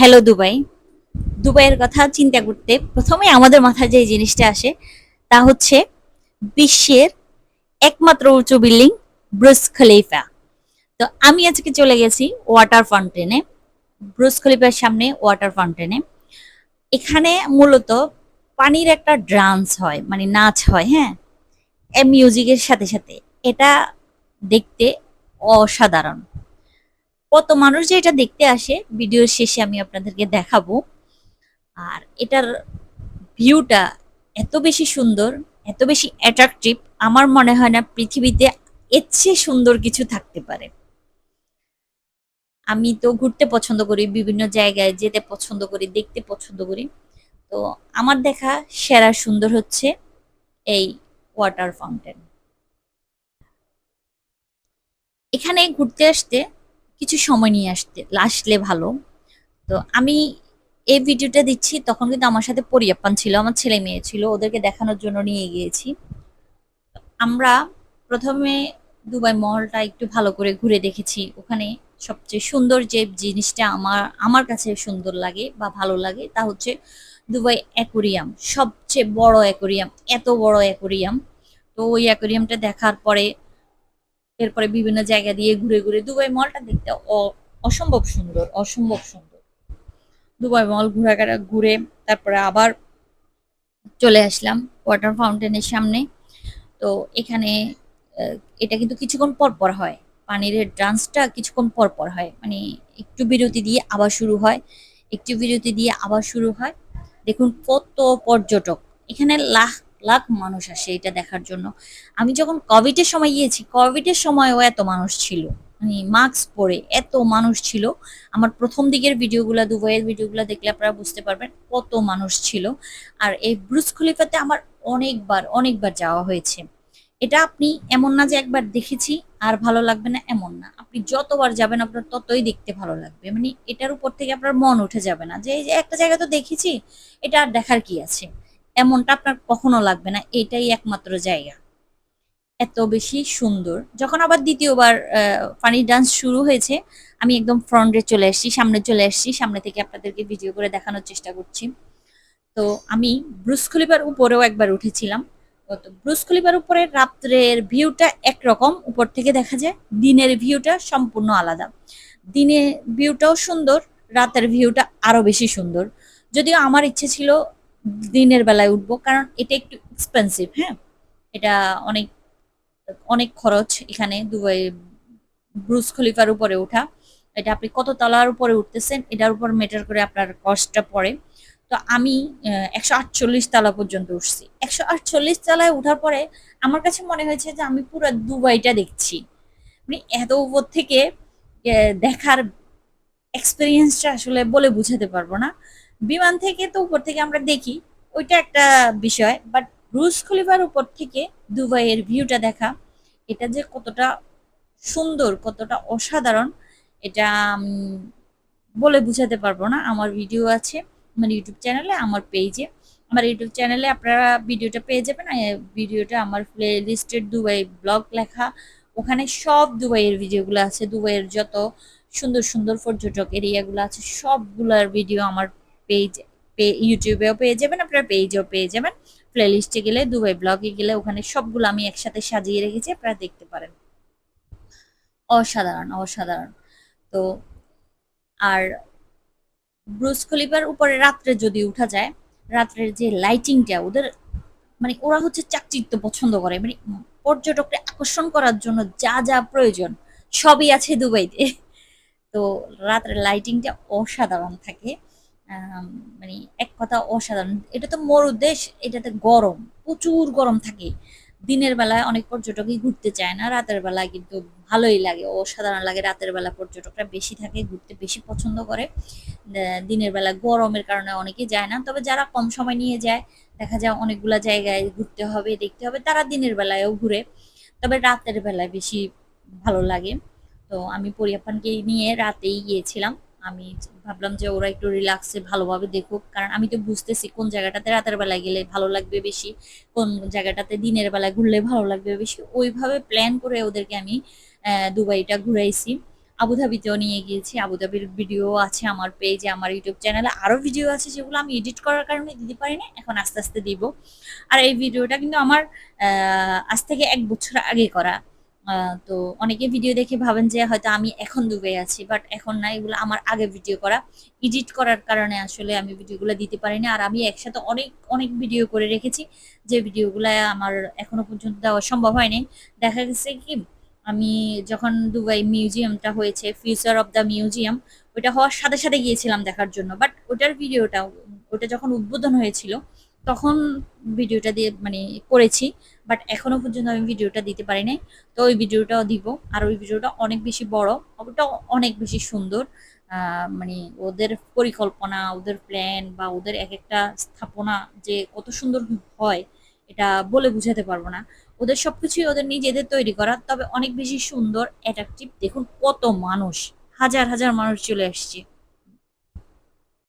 Hello Dubai দুবাইয়ের কথা চিন্তা করতে প্রথমে আমাদের মাথায় যে জিনিসটা আসে, তা হচ্ছে বিশ্বের একমাত্র উঁচু বিল্ডিং ব্রুস খলিফা। তো আমি আজকে চলে গেছি ওয়াটার ফাউন্টেনে, ব্রুস খলিফার সামনে ওয়াটার ফাউন্টেনে। এখানে মূলত পানির একটা ডান্স হয় মানে নাচ হয় হ্যাঁ? মিউজিকের সাথে সাথে। এটা দেখতে অসাধারণ। কত মানুষ যে এটা দেখতে আসে ভিডিওর শেষে আমি আপনাদেরকে দেখাবো। আর এটার ভিউটা এত বেশি সুন্দর, এত বেশি অ্যাট্রাকটিভ আমার মনে হয় না পৃথিবীতে এর চেয়ে সুন্দর কিছু থাকতে পারে। আমি তো ঘুরতে পছন্দ করি, বিভিন্ন জায়গায় যেতে পছন্দ করি, দেখতে পছন্দ করি। তো আমার দেখা সেরা সুন্দর হচ্ছে এই ওয়াটার ফাউন্টেন এখানে ঘুরতে আসতে কিছু সময় নিয়ে আসতে, আসলে ভালো। তো আমি এই ভিডিওটা দিচ্ছি, তখন কিন্তু আমার সাথে পরিয়াপ্পান ছিল, আমার ছেলে মেয়ে ছিল, ওদেরকে দেখানোর জন্য নিয়ে গিয়েছি। আমরা প্রথমে দুবাই মহলটা একটু ভালো করে ঘুরে দেখেছি, ওখানে সবচেয়ে সুন্দর যে জিনিসটা আমার আমার কাছে সুন্দর লাগে বা ভালো লাগে, তা হচ্ছে দুবাই অ্যাকোরিয়াম, সবচেয়ে বড় অ্যাকোরিয়াম, এত বড় অ্যাকোরিয়াম। তো ওই অ্যাকোরিয়ামটা দেখার পরে এরপরে বিভিন্ন জায়গা দিয়ে ঘুরে ঘুরে দুবাই মলটা দেখতে অসম্ভব সুন্দর অসম্ভব সুন্দর। দুবাই মল ঘোরাঘাটা ঘুরে তারপরে আবার চলে আসলাম ওয়াটার ফাউন্টেনের সামনে। তো এখানে এটা কিন্তু কিছুক্ষণ পর পর হয়। পানির ডান্সটা কিছুক্ষণ পর পর হয়। মানে একটু বিরতি দিয়ে আবার শুরু হয়। একটু বিরতি দিয়ে আবার শুরু হয়। দেখুন কত পর্যটক। এখানে লাখ লাখ মানুষ আসে এটা দেখার জন্য। আমি যখন কোভিডের সময় গিয়েছি কোভিডের সময়ও এত মানুষ ছিল। মানে মাস্ক পরে এত মানুষ ছিল। আমার প্রথম দিকের ভিডিওগুলো, দুবাইয়ের ভিডিওগুলো দেখলে আপনারা বুঝতে পারবেন কত মানুষ ছিল। আর এই ব্রুস খলিফাতে আমার অনেকবার অনেকবার যাওয়া হয়েছে। এটা আপনি এমন না যে একবার দেখেছি, আর ভালো লাগবে না এমন না। আপনি যতবার যাবেন আপনার ততই দেখতে ভালো লাগবে। মানে এটার উপর থেকে আপনার মন উঠে যাবে না। যে একটা জায়গা তো দেখেছি, এটা আর দেখার কি আছে? এমনটা আপনার কখনো লাগবে না, এটাই একমাত্র জায়গা। এত বেশি সুন্দর। যখন আবার দ্বিতীয়বার ফানি ডান্স শুরু হয়েছে, আমি একদম ফ্রন্টে চলে এসেছি সামনে চলে এসেছি সামনে থেকে আপনাদেরকে ভিডিও করে দেখানোর চেষ্টা করছি। তো আমি ব্রুস খলিফার উপরেও একবার উঠেছিলাম। তো ব্রুস খলিফার উপরে রাত্রের ভিউটা একরকম, উপর থেকে দেখা যায় দিনের ভিউটা সম্পূর্ণ আলাদা। দিনের ভিউটাও সুন্দর, রাতের ভিউটা আরও বেশি সুন্দর। যদিও আমার ইচ্ছে ছিল দিনের বেলায় উঠবো, কারণ এটা একটু এক্সপেন্সিভ হ্যাঁ? এটা অনেক অনেক খরচ এখানে দুবাই, ব্রুস খলিফার উপরে ওঠা। এটা আপনি কত তলার উপরে উঠতেছেন, এটার উপর মেটার করে আপনার কস্টটা পড়ে। তো আমি একশো আটচল্লিশ তলা পর্যন্ত উঠছি। একশো আটচল্লিশ তলায় ওঠার পরে আমার কাছে মনে হয়েছে যে আমি পুরো দুবাইটা দেখছি। মানে এত উপর থেকে দেখার এক্সপিরিয়েন্সটা আসলে বলে বুঝাতে পারব না। বিমান থেকে তো উপর থেকে আমরা দেখি, ওইটা একটা বিষয় বাট ব্রুস খলিফার উপর থেকে দুবাইয়ের ভিউটা দেখা, এটা যে কতটা সুন্দর, কতটা অসাধারণ, এটা বলে বুঝাতে পারব না, আমার ভিডিও আছে, আমার ইউটিউব চ্যানেলে আমার পেজে আমার ইউটিউব চ্যানেলে আপনারা ভিডিওটা পেয়ে যাবেন ভিডিওটা আমার প্লে লিস্টেড দুবাই ব্লগ লেখা, ওখানে সব দুবাইয়ের ভিডিওগুলো আছে, দুবাইয়ের যত সুন্দর সুন্দর পর্যটক এরিয়াগুলো আছে, সবগুলোর ভিডিও আমার পেজ ইউটিউবেও পেয়ে যাবেন, আপনারা পেজেও পেয়ে যাবেন। প্লে লিস্টে গেলে, দুবাই ব্লগে গেলে, ওখানে সবগুলো আমি একসাথে সাজিয়ে রেখেছি, আপনারা দেখতে পারেন। অসাধারণ অসাধারণ। তো, আর ব্রুস খলিফার উপরে রাত্রে যদি উঠা যায়, রাত্রের যে লাইটিংটা ওদের মানে ওরা হচ্ছে চাকচিক্য পছন্দ করে মানে পর্যটককে আকর্ষণ করার জন্য যা যা প্রয়োজন, সবই আছে দুবাইতে। তো, রাতের লাইটিংটা অসাধারণ থাকে। মানে এক কথা অসাধারণ। এটা তো মোর মরুদেশ এটাতে গরম, প্রচুর গরম থাকে। দিনের বেলায় অনেক পর্যটকই ঘুরতে চায় না, রাতের বেলায় কিন্তু ভালোই লাগে, অসাধারণ লাগে রাতের বেলা পর্যটকরা বেশি থাকে, ঘুরতে বেশি পছন্দ করে। দিনের বেলা গরমের কারণে অনেকেই যায় না, তবে যারা কম সময় নিয়ে যায়, দেখা যায় অনেকগুলা জায়গায় ঘুরতে হবে, দেখতে হবে, তারা দিনের বেলায়ও ঘুরে। তবে রাতের বেলায় বেশি ভালো লাগে। তো আমি পরিয়াপানকে নিয়ে রাতেই গিয়েছিলাম। আমি ভাবলাম যে ওরা একটু রিল্যাক্সে ভালোভাবে দেখুক। কারণ আমি তো বুঝতেছি কোন জায়গাটাতে রাতের বেলায় গেলে ভালো লাগবে বেশি, কোন জায়গাটাতে দিনের বেলায় ঘুরলে ভালো লাগবে বেশি। ওইভাবে প্ল্যান করে ওদেরকে আমি দুবাইটা ঘুরাইছি। আবুধাবিতেও নিয়ে গিয়েছি। আবুধাবির ভিডিও আছে আমার পেজে আমার ইউটিউব চ্যানেলে আরও ভিডিও আছে যেগুলো আমি এডিট করার কারণে দিতে পারি না এখন আস্তে আস্তে দিব। আর এই ভিডিওটা কিন্তু আমার আজ থেকে এক বছর আগে করা। তো অনেকে ভিডিও দেখে ভাবেন যে হয়তো আমি এখন দুবাই আছি বাট এখন না, এগুলো আমার আগে ভিডিও করা। এডিট করার কারণে আসলে আমি ভিডিওগুলো দিতে পারিনি। আর আমি একসাথে অনেক অনেক ভিডিও করে রেখেছি, যে ভিডিওগুলো আমার এখনও পর্যন্ত দেওয়া সম্ভব হয়নি। দেখা গেছে কি, আমি যখন দুবাই মিউজিয়ামটা হয়েছে ফিউচার অফ দ্য মিউজিয়াম ওটা হওয়ার সাথে সাথে গিয়েছিলাম দেখার জন্য। বাট ওটার ভিডিওটা ওটা যখন উদ্বোধন হয়েছিল তখন ভিডিওটা দিয়ে মানে করেছি বাট এখনও পর্যন্ত আমি ভিডিওটা দিতে পারি নাই। তো ওই ভিডিওটাও দিব। আর ওই ভিডিওটা অনেক বেশি বড়, ওটা অনেক বেশি সুন্দর। মানে ওদের পরিকল্পনা, ওদের প্ল্যান বা ওদের এক একটা স্থাপনা যে কত সুন্দর হয়, এটা বলে বুঝাতে পারব না। ওদের সবকিছুই ওদের নিজেদের তৈরি করা, তবে অনেক বেশি সুন্দর অ্যাট্রাকটিভ দেখুন কত মানুষ, হাজার হাজার মানুষ চলে আসছে।